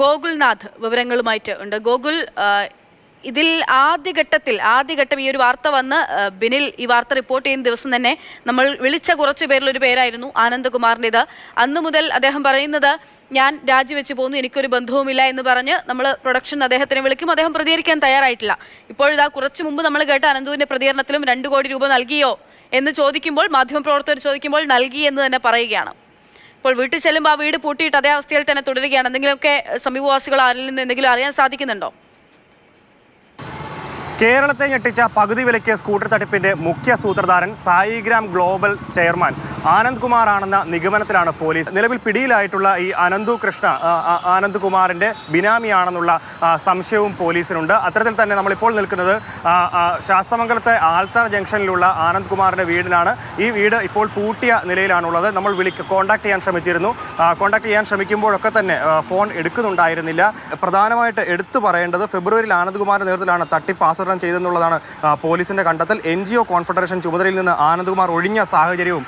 ഗോകുൽനാഥ് വിവരങ്ങളുമായിട്ട് ഉണ്ട്. ഗോകുൽ ഇതിൽ ആദ്യഘട്ടത്തിൽ ആദ്യഘട്ടം ഈ ഒരു വാർത്ത വന്ന് ബിനിൽ ഈ വാർത്ത റിപ്പോർട്ട് ചെയ്യുന്ന ദിവസം തന്നെ നമ്മൾ വിളിച്ച കുറച്ചു പേരിൽ ഒരു പേരായിരുന്നു ആനന്ദകുമാറിന്റെത്. അന്ന് മുതൽ അദ്ദേഹം പറയുന്നത് ഞാൻ രാജിവെച്ച് പോകുന്നു എനിക്കൊരു ബന്ധവുമില്ല എന്ന് പറഞ്ഞ് നമ്മൾ പ്രൊഡക്ഷൻ അദ്ദേഹത്തിനെ വിളിക്കും. അദ്ദേഹം പ്രതികരിക്കാൻ തയ്യാറായിട്ടില്ല. ഇപ്പോഴിതാ കുറച്ച് മുമ്പ് നമ്മൾ കേട്ട അനന്തുവിന്റെ പ്രതികരണത്തിലും രണ്ട് കോടി രൂപ നൽകിയോ എന്ന് ചോദിക്കുമ്പോൾ മാധ്യമപ്രവർത്തകർ ചോദിക്കുമ്പോൾ നൽകി എന്ന് തന്നെ പറയുകയാണ്. ഇപ്പോൾ വീട്ടിൽ ചെല്ലുമ്പോൾ ആ വീട് പൂട്ടിയിട്ട് അതേ അവസ്ഥയിൽ തന്നെ തുടരുകയാണ്. എന്തെങ്കിലുമൊക്കെ സമീപവാസികൾ ആരിൽ നിന്ന് എന്തെങ്കിലും അറിയാൻ സാധിക്കുന്നുണ്ടോ? കേരളത്തെ ഞെട്ടിച്ച പകുതി വിലയ്ക്ക് സ്കൂട്ടർ തട്ടിപ്പിന്റെ മുഖ്യ സൂത്രധാരൻ സായിഗ്രാം ഗ്ലോബൽ ചെയർമാൻ ആനന്ദ് കുമാർ ആണെന്ന നിഗമനത്തിലാണ് പോലീസ്. നിലവിൽ പിടിയിലായിട്ടുള്ള ഈ അനന്തു കൃഷ്ണ ആനന്ദ് കുമാറിന്റെ ബിനാമിയാണെന്നുള്ള സംശയവും പോലീസിനുണ്ട്. അത്തരത്തിൽ തന്നെ നമ്മളിപ്പോൾ നിൽക്കുന്നത് ശാസ്തമംഗലത്തെ ആൽത്താർ ജംഗ്ഷനിലുള്ള ആനന്ദ് കുമാറിന്റെ വീടിനാണ്. ഈ വീട് ഇപ്പോൾ പൂട്ടിയ നിലയിലാണുള്ളത്. നമ്മൾ വിളിക്ക് കോൺടാക്ട് ചെയ്യാൻ ശ്രമിച്ചിരുന്നു. കോൺടാക്ട് ചെയ്യാൻ ശ്രമിക്കുമ്പോഴൊക്കെ തന്നെ ഫോൺ എടുക്കുന്നുണ്ടായിരുന്നില്ല. പ്രധാനമായിട്ട് എടുത്തു പറയേണ്ടത് ഫെബ്രുവരിയിൽ ആനന്ദ് കുമാറിന്റെ നേതൃത്വത്തിലാണ് തട്ടിപ്പ് ചെയ്തെന്നുള്ളതാണ് പോലീസിന്റെ കണ്ടെത്തൽ. എൻ ജി ഒ കോൺഫെഡറേഷൻ ചുമതലയിൽ നിന്ന് ആനന്ദ്കുമാർ ഒഴിഞ്ഞ സാഹചര്യവും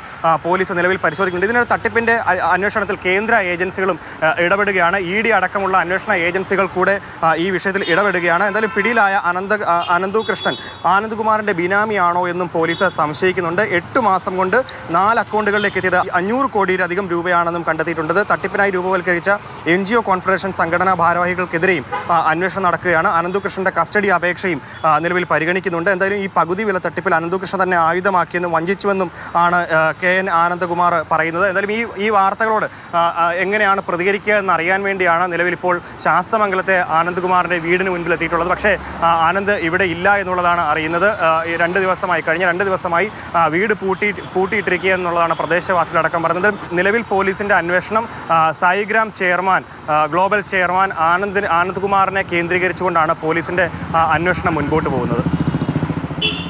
പോലീസ് നിലവിൽ പരിശോധിക്കുന്നുണ്ട്. ഇതിനൊരു തട്ടിപ്പിന്റെ അന്വേഷണത്തിൽ കേന്ദ്ര ഏജൻസികളും ഇടപെടുകയാണ്. ഇ ഡി അടക്കമുള്ള അന്വേഷണ ഏജൻസികൾ കൂടെ ഈ വിഷയത്തിൽ ഇടപെടുകയാണ്. എന്തായാലും പിടിയിലായ അനന്ത അനന്തു കൃഷ്ണൻ ആനന്ദ്കുമാറിന്റെ ബിനാമിയാണോ എന്നും പോലീസ് സംശയിക്കുന്നുണ്ട്. എട്ട് മാസം കൊണ്ട് നാല് അക്കൗണ്ടുകളിലേക്ക് എത്തിയത് അഞ്ഞൂറ് കോടിയിലധികം രൂപയാണെന്നും കണ്ടെത്തിയിട്ടുണ്ട്. തട്ടിപ്പിനായി രൂപവൽക്കരിച്ച എൻ ജി ഒ കോൺഫെഡറേഷൻ സംഘടനാ ഭാരവാഹികൾക്കെതിരെയും അന്വേഷണം നടക്കുകയാണ്. അനന്തുകൃഷ്ണന്റെ കസ്റ്റഡി അപേക്ഷയും നിലവിൽ പരിഗണിക്കുന്നുണ്ട്. എന്തായാലും ഈ പകുതി വില തട്ടിപ്പിൽ അനന്തകൃഷ്ണൻ തന്നെ ആയുധമാക്കിയെന്നും വഞ്ചിച്ചുവെന്നും ആണ് കെ എൻ ആനന്ദകുമാർ പറയുന്നത്. എന്തായാലും ഈ ഈ വാർത്തകളോട് എങ്ങനെയാണ് പ്രതികരിക്കുക എന്ന് അറിയാൻ വേണ്ടിയാണ് നിലവിൽ ഇപ്പോൾ ശാസ്തമംഗലത്തെ ആനന്ദ്കുമാറിന്റെ വീടിന് മുൻപിലെത്തിയിട്ടുള്ളത് പക്ഷേ ആനന്ദ് ഇവിടെ ഇല്ല എന്നുള്ളതാണ് അറിയുന്നത്. രണ്ട് ദിവസമായി കഴിഞ്ഞ രണ്ട് ദിവസമായി വീട് പൂട്ടി പൂട്ടിയിട്ടിരിക്കുക എന്നുള്ളതാണ് പ്രദേശവാസികൾ അടക്കം പറയുന്നത്. നിലവിൽ പോലീസിന്റെ അന്വേഷണം Saigram chairman global chairman Anand ആനന്ദ്കുമാറിനെ കേന്ദ്രീകരിച്ചുകൊണ്ടാണ് പോലീസിന്റെ അന്വേഷണം മുൻപോട്ട് പോകുന്നത്.